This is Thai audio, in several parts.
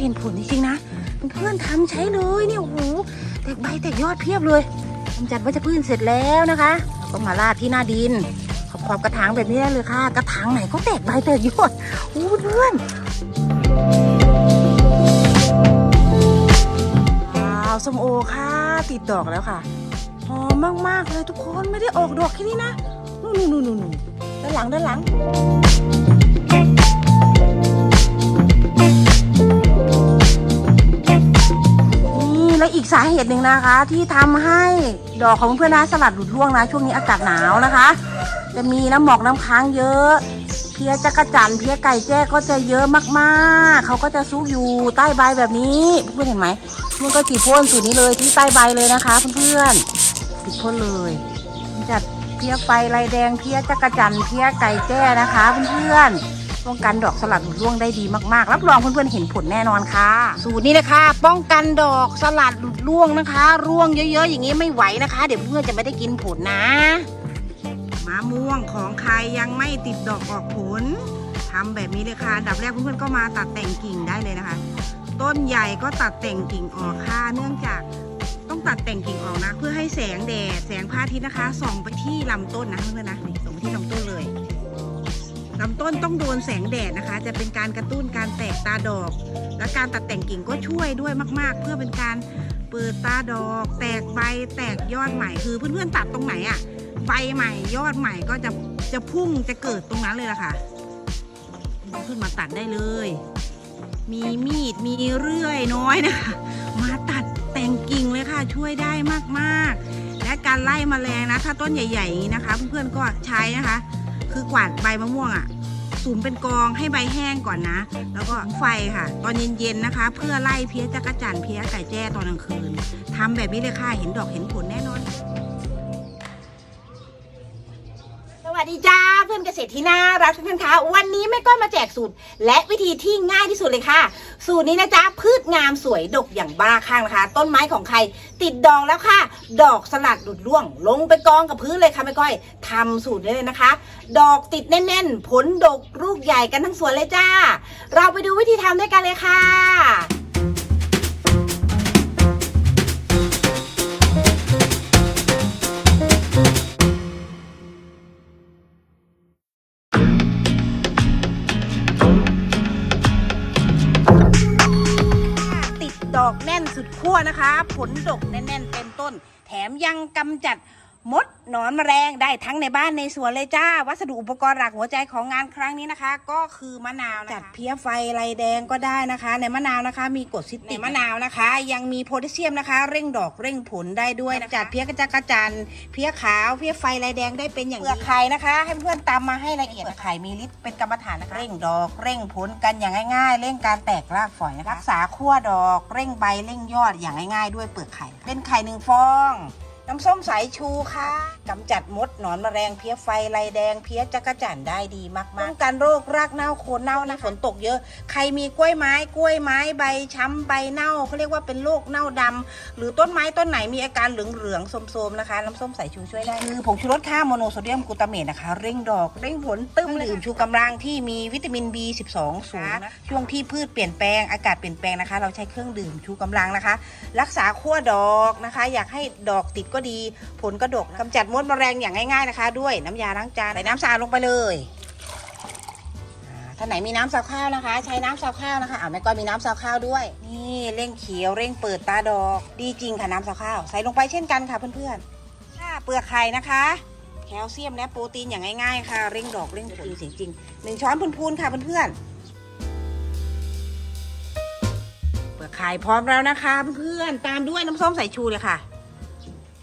เห็นผลจริงๆนะเพื่อนๆทำใช้เลยเนี่ยโอ้โหแตกใบแตกยอดเพียบเลยกำจัดวัชพืชเสร็จแล้วนะคะก็มาราดที่หน้าดิน ขอบขอบกระถางแบบนี้ได้เลยค่ะ กระถางไหนก็แตกใบแตกยอดโอ้เพื่อนว้าวส้มโอค่ะติดดอกแล้วค่ะหอมมากๆเลยทุกคนไม่ได้ออกดอกแค่นี้นะนู่นนู่นนู่นนู่นด้านหลังด้านหลัง และอีกสาเหตุหนึ่งนะคะ ที่ทำให้ดอกของเพื่อนนะสลัดหลุดร่วงนะช่วงนี้อากาศหนาวนะคะ จะมีน้ำหมอกน้ำค้างเยอะ เพี้ยจักระจันเพี้ยไก่แจ้ก็จะเยอะมากๆ เขาก็จะซุกอยู่ใต้ใบแบบนี้เพื่อนเห็นไหมมันก็ฉีดพ่นสูตรนี้เลยที่ใต้ใบเลยนะคะ เพื่อนๆฉีดพ่นเลยจัดเพี้ยไฟลายแดงเพี้ยจักระจันเพี้ยไก่แจ้นะคะ เพื่อนๆ ป้องกันดอกสลัดหลุดร่วงได้ดีมากๆ รับรองเพื่อนๆเห็นผลแน่นอนค่ะ สูตรนี้นะคะ ป้องกันดอกสลัดหลุดร่วงนะคะ ร่วงเยอะๆ อย่างนี้ไม่ไหวนะคะ เดี๋ยวเพื่อนๆจะไม่ได้กินผลนะมะม่วงของใครยังไม่ติดดอกออกผลทำแบบนี้เลยค่ะอันดับแรกเพื่อนๆก็มาตัดแต่งกิ่งได้เลยนะคะ ต้นใหญ่ก็ตัดแต่งกิ่งออกค่ะเนื่องจากต้องตัดแต่งกิ่งออกนะ เพื่อให้แสงแดดแสงพระอาทิตย์นะคะส่องไปที่ลำต้นนะเพื่อนๆนะนี่ส่องไปที่ลำต้นเลำต้นต้องโดนแสงแดดนะคะ จะเป็นการกระตุ้นการแตกตาดอก และการตัดแต่งกิ่งก็ช่วยด้วยมาก ๆ เพื่อเป็นการเปิดตาดอก แตกใบแตกยอดใหม่คือเพื่อนๆตัดตรงไหนอะใบใหม่ยอดใหม่ก็จะจะพุ่งจะเกิดตรงนั้นเลยล่ะค่ะขึ้นมาตัดได้เลย มีมีดมีเรื่อยน้อยนะคะมาตัดแต่งกิ่งเลยค่ะช่วยได้มากๆ และการไล่แมลงนะถ้าต้นใหญ่ๆอย่างนี้นะคะ เพื่อนๆก็ใช้นะคะ คือกวาดใบมะม่วงอะ่ะสุมเป็นกองให้ใบแห้งก่อนนะ แล้วก็ไฟค่ะ ตอนเย็นๆนะคะ เพื่อไล่เพี้ยจักรจันเพี้ยไก่แจ้ตอนกลางคืนทำแบบนี้เลยค่ะเห็นดอกเห็นผลแน่นอน สวัสดีจ้าเพื่อนเกษตรที่น่ารักทุกท่านคะวันนี้แม่ก้อยมาแจกสูตร และวิธีที่ง่ายที่สุดเลยค่ะ สูตรนี้นะจ๊ะพืชงามสวยดกอย่างบ้าข้างนะคะ ต้นไม้ของใคร ติดดอกแล้วค่ะ ดอกสลัดหลุดร่วง ลงไปกองกับพื้นเลยค่ะแม่ก้อยทำสูตรนี้เลยนะคะ ดอกติดแน่นๆ ผลดกลูกใหญ่กันทั้งสวนเลยจ้า เราไปดูวิธีทำด้วยกันเลยค่ะ นะคะ ผลดกแน่นๆเต็มต้น แถมยังกำจัด มดหนอนแมลงได้ทั้งในบ้านในสวนเลยจ้า วัสดุอุปกรณ์หลักหัวใจของงานครั้งนี้นะคะ ก็คือมะนาวนะคะจัดเพี้ยไฟลายแดงก็ได้นะคะ ในมะนาวนะคะ มีกรดซิตริกในมะนาวนะคะ ยังมีโพแทสเซียมนะคะ เร่งดอกเร่งผลได้ด้วยนะคะจัดเพี้ยกระจักกระจันเพี้ยขาวเพี้ยไฟลายแดงได้เป็นอย่างดีเปลือกไข่นะคะ ให้เพื่อนตามมาให้ละเอียดเปลือกไข่มีฤทธิ์เป็นกรรมฐานนะคะเร่งดอกเร่งผลกันอย่างง่าย ๆ เร่งการแตกรากฝอยนะคะรักษาขั้วดอก เร่งใบเร่งยอดอย่างง่าย ๆ ด้วยเปลือกไข่เป็นไข่หนึ่งฟอง น้ำส้มสายชูค่ะกำจัดมดหนอนแมลงเพี้ยไฟลายแดงเพี้ยจักรจั่นได้ดีมากๆป้องกันโรครากเน่าโคนเน่านะฝนตกเยอะ ใครมีกล้วยไม้กล้วยไม้ใบช้ำใบเน่าเขาเรียกว่าเป็นโรคเน่าดำหรือต้นไม้ต้นไหนมีอาการเหลืองๆโทรมๆนะคะน้ำส้มสายชูช่วยได้คือผงชูรสค่าโมโนโซเดียมกลูตาเมตนะคะ เร่งดอกเร่งผลตึ้มดื่มชูกำลังที่มีวิตามิน B12 สูงนะช่วงที่พืชเปลี่ยนแปลงอากาศเปลี่ยนแปลงนะคะ เราใช้เครื่องดื่มชูกำลังนะคะ รักษาขั้วดอกนะคะ อยากให้ดอกติดก็ดี ผลก็ดกกำจัดมดแมลงอย่างง่ายๆนะคะ ด้วยน้ำยาล้างจานใส่น้ำสะอาดลงไปเลยถ้าไหนมีน้ำซาวข้าวนะคะ ใช้น้ำซาวข้าวนะคะอ่าแม่ก้อยมีน้ำซาวข้าวด้วย นี่เร่งเขียวเร่งเปิดตาดอก ดีจริงค่ะน้ำซาวข้าวใส่ลงไปเช่นกันค่ะเพื่อนๆค่ะเปลือกไข่นะคะ แคลเซียมและโปรตีนอย่างง่ายๆค่ะ เร่งดอกเร่งผลจริงจริงๆหนึ่งช้อนพูนๆค่ะเพื่อนๆเปลือกไข่พร้อมแล้วนะคะ เพื่อนๆตามด้วยน้ำส้มสายชูเลยค่ะ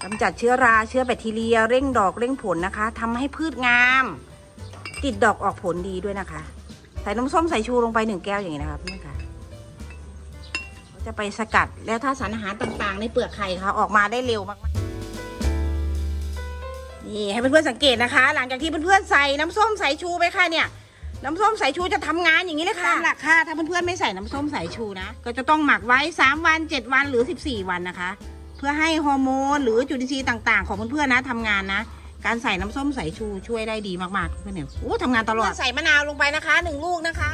กำจัดเชื้อราเชื้อแบคทีเรีย เร่งดอกเร่งผลนะคะทำให้พืชงาม ติดดอกออกผลดีด้วยนะคะ ใส่น้ำส้มสายชูลงไปหนึ่งแก้วอย่างนี้นะคะเพื่ค่ะเราจะไปสกัดแล้วถ้าสารอาหารต่างๆ ในเปลือกไข่ค่ะออกมาได้เร็วมากๆนี่ให้เพื่อนๆสังเกตนะคะ หลังจากที่เพื่อนๆใส่น้ำส้มสายชูไปค่ะเนี่ยน้ำส้มสายชูจะทำงานอย่างนี้เลยค่ะ หลักค่ะ ถ้าเพื่อนๆไม่ใส่น้ำส้มสายชูนะ ก็จะต้องหมักไว้ 3 วัน 7 วันหรือ 14 วันนะคะ พื่อให้ฮอร์โมนหรือจุลินทรีย์ต่าง ๆ ของเพื่อนๆนะทำงานนะ การใส่น้ำส้มสายชูช่วยได้ดีมากๆเพื่อนเนี่ยโอ้ทำงานตลอดใส่มะนาวลงไปนะคะหนึ่งลูกนะคะ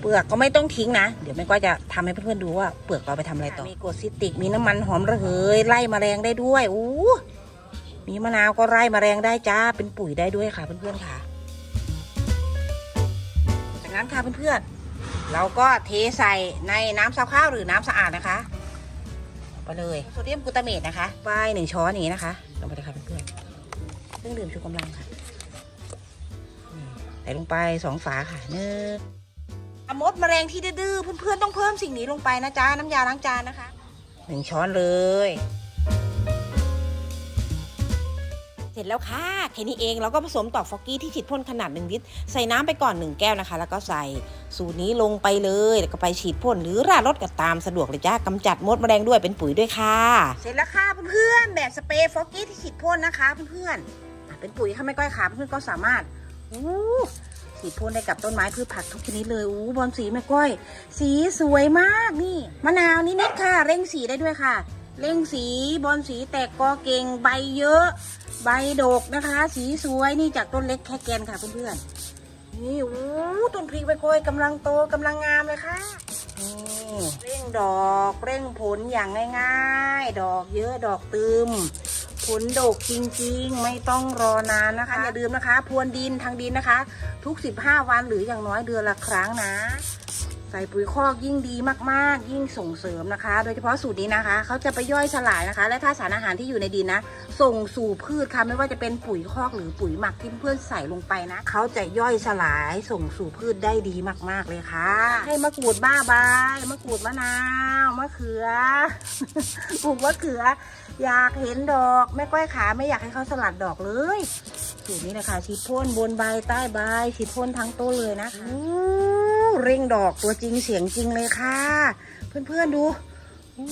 เปลือกก็ไม่ต้องทิ้งนะ เดี๋ยวแม่ก้อยจะทำให้เพื่อนๆดูว่าเปลือกเราไปทำอะไรต่อมีกรดซิตริกมีน้ำมันหอมระเหยไล่แมลงได้ด้วยอู้มีมะนาวก็ไล่แมลงได้จ้าเป็นปุ๋ยได้ด้วยค่ะเพื่อนๆค่ะจากนั้นค่ะเพื่อนๆเราก็เทใส่ในน้ำซาวข้าวหรือน้ำสะอาดนะคะลง ไปเลยโซเดียมกลูตาเมตนะคะวายหนึ่งช้อนอย่างนี้นะคะลงไปเลยค่ะเพื่อนๆเครื่องดื่มชูกำลังค่ะใส่ลงไปสองฝาค่ะเนื้อมดแมลงที่ดื้อเพื่อนๆต้องเพิ่มสิ่งนี้ลงไปนะจ๊ะน้ำยาล้างจานนะคะหนึ่งช้อนเลย เสร็จแล้วค่ะแค่นี้เองเราก็ผสมต่อฟอกกี้ที่ฉีดพ่นขนาด 1 ลิตร ใส่น้ำไปก่อน 1 แก้วนะคะ แล้วก็ใส่สูตรนี้ลงไปเลย แล้วก็ไปฉีดพ่นหรือราดรถก็ตามสะดวกเลยจ้ากำจัดมดแมลงด้วยเป็นปุ๋ยด้วยค่ะ เสร็จแล้วค่ะเพื่อนๆแบบสเปรย์ฟอกกี้ที่ฉีดพ่นนะคะเพื่อนๆเป็นปุ๋ยค่ะไม่ก้อยขาเพื่อนๆก็สามารถอู้ฉีดพ่นได้กับต้นไม้พืชผักทุกชนิดเลยอู้บอลสีแม่ก้อย สีสวยมากนี่มะนาวนิดๆค่ะ เร่งสีได้ด้วยค่ะ เร่งสีบอลสีแตกกอเก่งใบเยอะ ใบดกนะคะ สีสวยนี่จากต้นเล็กแค่แกนค่ะเพื่อนๆนี่โอ้ต้นพริกใบกล้วยกำลังโตกำลังงามเลยค่ะนี่เร่งดอกเร่งผลอย่างง่ายๆ ดอกเยอะดอกตึมผลดกจริงๆ ไม่ต้องรอนานนะคะอย่าลืมนะคะ พรวนดินทางดินนะคะ ทุก 15 วันหรืออย่างน้อยเดือนละครั้งนะ ใส่ปุ๋ยคอกยิ่งดีมากๆ ยิ่งส่งเสริมนะคะ โดยเฉพาะสูตรนี้นะคะเขาจะไปย่อยสลายนะคะ และถ้าสารอาหารที่อยู่ในดินนะ ส่งสู่พืชค่ะไม่ว่าจะเป็นปุ๋ยคอกหรือปุ๋ยหมักที่เพื่อนใส่ลงไปนะเขาจะย่อยสลายส่งสู่พืชได้ดีมาก ๆเลยค่ะ ให้มะกรูดบ้าใบมะกรูดมะนาวมะเขือปลูกมะเขือ อยากเห็นดอกแม่ก้อยขาไม่อยากให้เขาสลัดดอกเลยสูตรนี้นะคะฉีดพ่นบนใบใต้ใบฉีดพ่นทั้งต้นเลยนะคะ เร่งดอกตัวจริงเสียงจริงเลยค่ะ เพื่อนๆดูอู้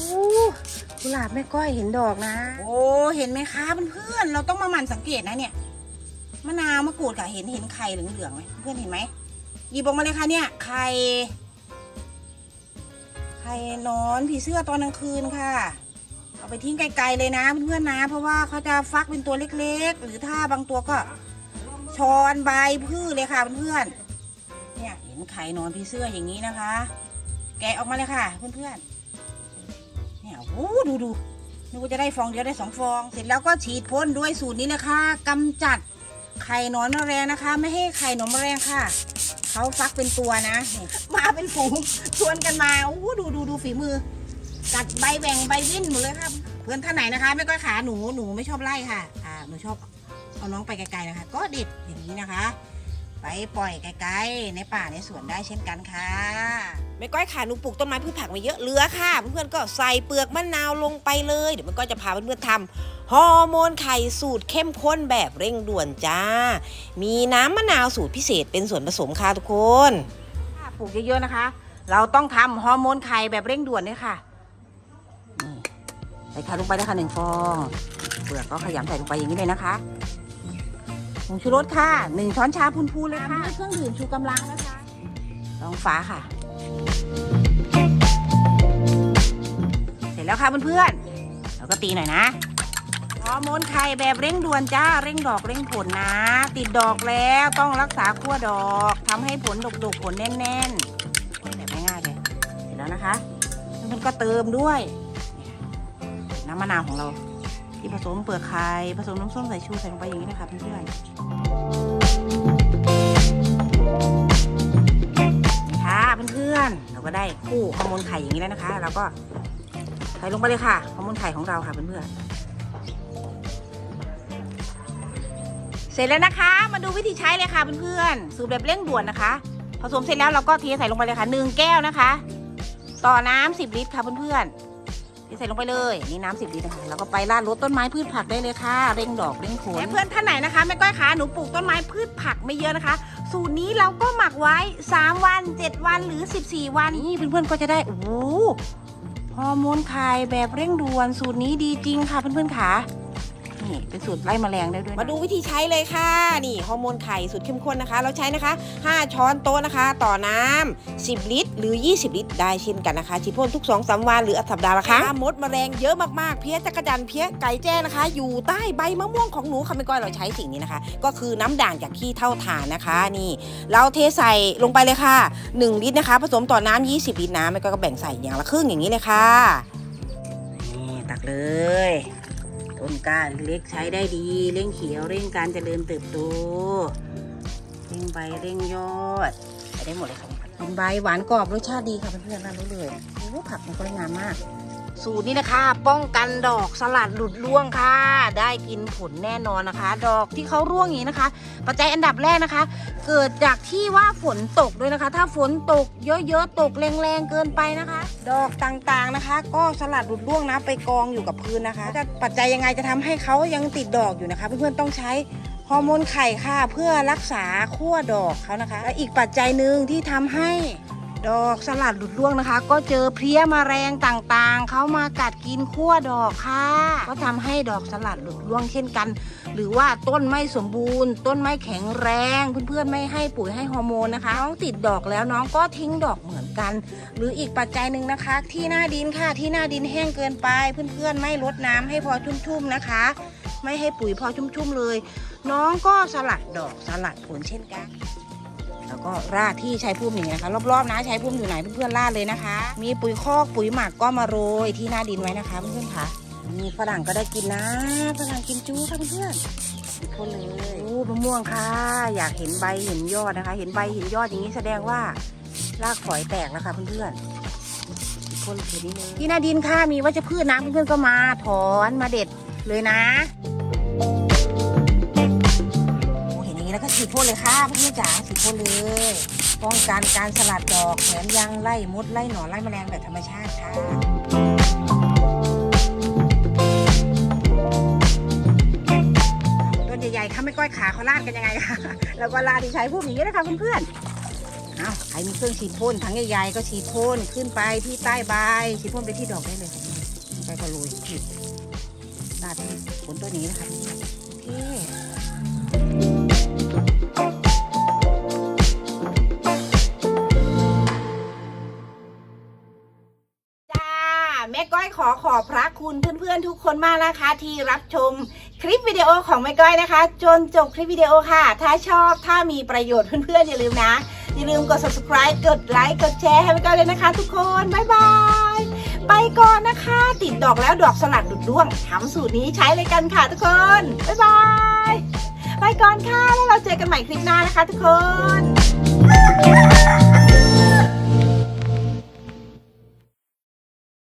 กุหลาบแม่ก้อยเห็นดอกนะ โอ้เห็นไหมคะเพื่อนๆเราต้องมาหมั่นสังเกตนะเนี่ยมะนาวมะกรูดค่ะเห็นเห็นไข่เหลืองๆไหมเพื่อนเห็นไหมหยิบออกมาเลยค่ะเนี่ยไข่ไข่นอนผีเสื้อตอนกลางคืนค่ะ เอาไปทิ้งไกลๆเลยนะเพื่อนๆนะ เพราะว่าเขาจะฟักเป็นตัวเล็กๆ หรือถ้าบางตัวก็ช้อนใบพืชเลยค่ะเพื่อนๆ ห็นไข่นอนพี่เสื้ออย่างนี้นะคะ แกะออกมาเลยค่ะ เพื่อนๆ เนี่ยโอ้ดูดูนึกว่าจะได้ฟองเดียวได้สองฟอง เสร็จแล้วก็ฉีดพ่นด้วยสูตรนี้เลยค่ะกำจัดไข่หนอนแมลงนะคะ ไม่ให้ไข่หนอนแมลงค่ะเขาฟักเป็นตัวนะมาเป็นฝูงชวนกันมาโอ้ดูดูดูฝีมือกัดใบแหว่งใบวิ่นหมดเลยครับเพื่อนท่านไหนนะคะ ไม่ก้อยขาหนูหนูไม่ชอบไล่ค่ะ อ่าหนูชอบเอาน้องไปไกลๆนะคะ ก็เด็ดอย่างนี้นะคะ ไปปล่อยไกลๆในป่าในสวนได้เช่นกันค่ะไม่ก้อยขาหนูปลูกต้นไม้พืชผักมาเยอะเหลือค่ะ เพื่อนๆก็ใส่เปลือกมะนาวลงไปเลยเดี๋ยวไม่ก้อยจะพาเพื่อนๆทำฮอร์โมนไข่สูตรเข้มข้นแบบเร่งด่วนจ้า มีน้ำมะนาวสูตรพิเศษเป็นส่วนผสมค่ะทุกคนปลูกเยอะๆนะคะ เราต้องทำฮอร์โมนไข่แบบเร่งด่วนด้วยค่ะนี่ใส่ไข่ลงไปเลยค่ะหนึ่งฟองเปลือกก็ขยำใส่ลงไปอย่างนี้เลยนะคะผ งชูรสค่ะหนึ่งช้อนชาพูนๆเลยค่ะเครื่องดื่มชูกำลังนะคะลองฟ้าค่ะ เสร็จแล้วค่ะเพื่อนๆเราก็ตีหน่อยนะฮอร์โมนไข่แบบเร่งด่วนจ้าเร่งดอกเร่งผลนะ ติดดอกแล้วต้องรักษาขั้วดอกทำให้ผลดกๆผลแน่นๆแบบง่ายๆเลยเสร็จแล้วนะคะเพื่อนๆก็เติมด้วย น้ำมะนาวของเราที่ผสมเปลือกไข่ผสมน้ำส้มสายชูใส่ลงไปอย่างนี้นะคะเพื่อนๆ ก็ได้คู่ฮอร์โมนไข่อย่างนี้แล้วนะคะเราก็ใส่ลงไปเลยค่ะฮอร์โมนไข่ของเราค่ะเพื่อนๆเสร็จแล้วนะคะ มาดูวิธีใช้เลยค่ะเพื่อนๆสูตรแบบเร่งด่วนนะคะ ผสมเสร็จแล้วเราก็เทใส่ลงไปเลยค่ะหนึ่งแก้วนะคะ ต่อน้ำสิบลิตรค่ะเพื่อนๆเทใส่ลงไปเลยนี่น้ำสิบลิตรนะคะแล้วก็ไปราดรดต้นไม้พืชผักได้เลยค่ะ เร่งดอกเร่งผลเพื่อนท่านไหนนะคะแม่ก้อยขาหนูปลูกต้นไม้พืชผักไม่เยอะนะคะ สูตรนี้เราก็หมักไว้ 3 วัน 7 วันหรือ 14 วันนี่เพื่อนๆก็จะได้โอ้ฮอร์โมนไข่แบบเร่งด่วนสูตรนี้ดีจริงค่ะเพื่อนๆค่ะนี่นี่ เป็นสูตรไล่แมลงได้ด้วยนะมาดูวิธีใช้เลยค่ะ นี่ฮอร์โมนไข่สูตรเข้มข้นนะคะ เราใช้นะคะ 5 ช้อนโต๊ะนะคะ ต่อน้ำ10 ลิตร หรือ 20 ลิตร ได้เช่นกันนะคะฉีดพ่นทุก2อสวันหรือสัปดาห์ละครั้งมดแมลงเยอะมากๆ เพี้ยจักรจันทร์เพี้ยไก่แจ้นะคะ อยู่ใต้ใบมะม่วงของหนูค่ะไม่ก้อยเราใช้สิ่งนี้นะคะ ก็คือน้ำด่างจากขี้เท่าฐานนะคะ นี่ เราเทใส่ลงไปเลยค่ะ 1 ลิตรนะคะ ผสมต่อน้ำ20 ลิตรน้ำไม่ก้อยก็แบ่งใส่อย่างละครึ่งอย่างนี้เลยค่ะ นี่ตักเลย ต้นกล้าเล็กใช้ได้ดี เร่งเขียวเร่งการเจริญเติบโตเร่งใบเร่งยอดใช้ได้หมดเลยค่ะกินใบหวานกรอบรสชาติดีค่ะเพื่อนๆน่ารู้เลยโอ้ผักมันก็งามมาก สูตรนี้นะคะ ป้องกันดอกสลัดหลุดร่วงค่ะ ได้กินผลแน่นอนนะคะ ดอกที่เขาร่วงอย่างนี้นะคะ ปัจจัยอันดับแรกนะคะ เกิดจากที่ว่าฝนตกด้วยนะคะ ถ้าฝนตกเยอะๆตกแรงๆเกินไปนะคะ ดอกต่างๆนะคะ ก็สลัดหลุดร่วงนะไปกองอยู่กับพื้นนะคะจะปัจจัยยังไงจะทำให้เขายังติดดอกอยู่นะคะ เพื่อนๆต้องใช้ฮอร์โมนไข่ค่ะ เพื่อรักษาขั้วดอกเขานะคะและอีกปัจจัยหนึ่งที่ทำให้ ดอกสลัดหลุดร่วงนะคะ ก็เจอเพลี้ยมาแมลงต่างๆ เขามากัดกินขั้วดอกค่ะ ก็ทำให้ดอกสลัดหลุดร่วงเช่นกัน หรือว่าต้นไม่สมบูรณ์ ต้นไม่แข็งแรง เพื่อนๆไม่ให้ปุ๋ยให้ฮอร์โมนนะคะน้องติดดอกแล้วน้องก็ทิ้งดอกเหมือนกัน หรืออีกปัจจัยหนึ่งนะคะ ที่หน้าดินค่ะที่หน้าดินแห้งเกินไป เพื่อนๆไม่ลดน้ำให้พอชุ่มๆนะคะ ไม่ให้ปุ๋ยพอชุ่มๆเลย น้องก็สลัดดอกสลัดผลเช่นกัน แล้วก็ราดที่ใช้พุ่มอย่างนี้ยนะคะรอบๆนะใช้พุ่มอยู่ไหนเพื่อนๆราดเลยนะคะ มีปุ๋ยคอกปุ๋ยหมักก็มาโรยที่หน้าดินไว้นะคะเพื่อนๆค่ะนี่ฝรั่งก็ได้กินนะฝรั่งกินจู้ค่ะเพื่อนๆคนเลยโอ้มะม่วงค่ะ อยากเห็นใบเห็นยอดนะคะ เห็นใบเห็นยอดอย่างนี้แสดงว่ารากฝอยแตกแล้วค่ะเพื่อนๆคนคือนี้เลยที่หน้าดินค่ะมีวัชพืชนะเพื่อนๆก็มาถอนมาเด็ดเลยนะ นี้แล้วก็ฉีดพ่นเลยค่ะเพื่อนๆจ๋าฉีดพ่นเลย ป้องกันการสลัดดอกแถมยังไล่มดไล่หนอนไล่แมลงแบบธรรมชาติค่ะต้นใหญ่ๆข้าไม่ก้อยขาเขาลาดกันยังไงคะแล้วก็ลาดที่ใช้พุ่มอย่างนี้นะคะเพื่อนๆเอาใครมีเครื่องฉีดพ่นทั้งใหญ่ๆก็ฉีดพ่นขึ้นไปที่ใต้ใบฉีดพ่นไปที่ดอกได้เลยไปก็โรยลาดที่ผลตัวนี้นะคะโอเค ขอขอบพระคุณเพื่อนๆทุกคนมากนะคะ ที่รับชมคลิปวิดีโอของแม่ก้อยนะคะ จนจบคลิปวิดีโอค่ะ ถ้าชอบถ้ามีประโยชน์เพื่อนๆอย่าลืมนะ อย่าลืมกด subscribe กดไลค์กดแชร์ให้แม่ก้อยเลยนะคะ ทุกคนบ๊ายบายไปก่อนนะคะ ติดดอกแล้วดอกสลัดดุดร่วงทำสูตรนี้ใช้เลยกันค่ะทุกคนบ๊ายบายไปก่อนค่ะแล้วเราเจอกันใหม่คลิปหน้านะคะ ทุกคน